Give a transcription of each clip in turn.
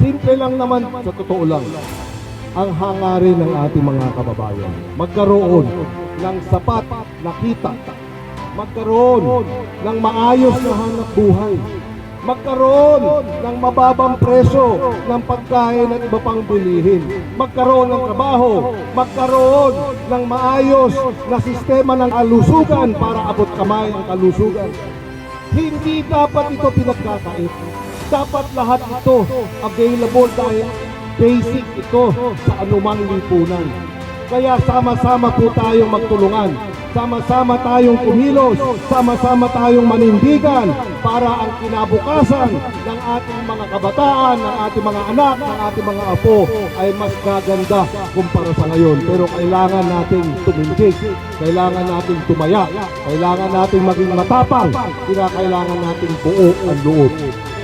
Simple lang naman sa totoo lang ang hangarin ng ating mga kababayan. Magkaroon ng sapat na kita. Magkaroon ng maayos na hanap buhay. Magkaroon ng mababang presyo ng pagkain at iba pang bilihin. Magkaroon ng trabaho. Magkaroon ng maayos na sistema ng kalusugan para abot kamay ang kalusugan. Hindi dapat ito pinagkakait. Dapat lahat ito available dahil basic ito sa anumang lipunan. Kaya sama-sama po tayong magtulungan. Sama-sama tayong kumilos. Sama-sama tayong manindigan para ang kinabukasan ng ating mga kabataan, ng ating mga anak, ng ating mga apo ay mas gaganda kumpara sa ngayon. Pero kailangan nating tumindig. Kailangan nating tumaya. Kailangan nating maging matapang. Kailangan nating buo ang loob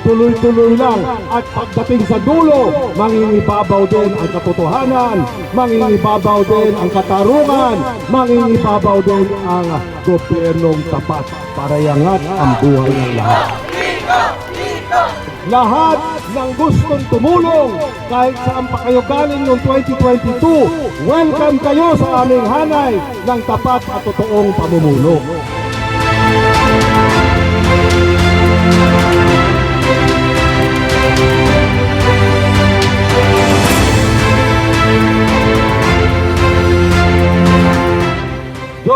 tuloy-tuloy lang at pagdating sa dulo, mangingibabaw din ang katotohanan, mangingibabaw din ang katarungan, mangingibabaw din ang gobyernong tapat para yangat ang buhay ng lahat. Lahat ng gustong tumulong kahit saan pa kayo galing noong 2022, welcome kayo sa aming hanay ng tapat at totoong pamumuno.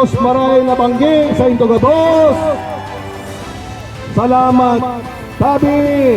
Diyos maray na sa Indogabos. Salamat, Tabi!